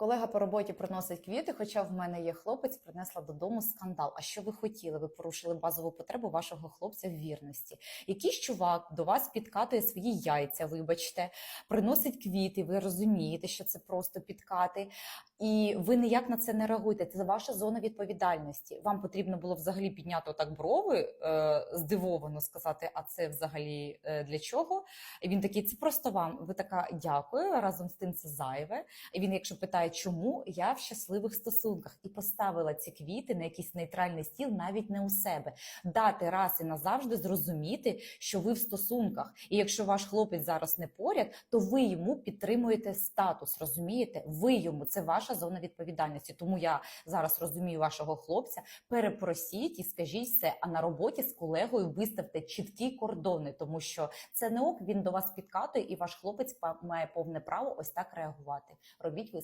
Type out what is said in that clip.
Колега по роботі приносить квіти, хоча в мене є хлопець, принесла додому скандал. А що ви хотіли? Ви порушили базову потребу вашого хлопця в вірності. Якийсь чувак до вас підкатує свої яйця, вибачте, приносить квіти. Ви розумієте, що це просто підкати, і ви ніяк на це не реагуєте. Це ваша зона відповідальності. Вам потрібно було взагалі підняти отак брови, е, здивовано сказати, а це взагалі е, для чого? І він такий, це просто вам. Ви така дякую. Разом з тим це зайве. І він, якщо питає, чому я в щасливих стосунках, і поставила ці квіти на якийсь нейтральний стіл, навіть не у себе, дати раз і назавжди зрозуміти, що ви в стосунках. І якщо ваш хлопець зараз не поряд, то ви йому підтримуєте статус. Розумієте? Ви йому це ваша зона відповідальності. Тому я зараз розумію вашого хлопця. Перепросіть і скажіть все. А на роботі з колегою виставте чіткі кордони, тому що це не ок. Він до вас підкатує, і ваш хлопець має повне право ось так реагувати. Робіть висновки.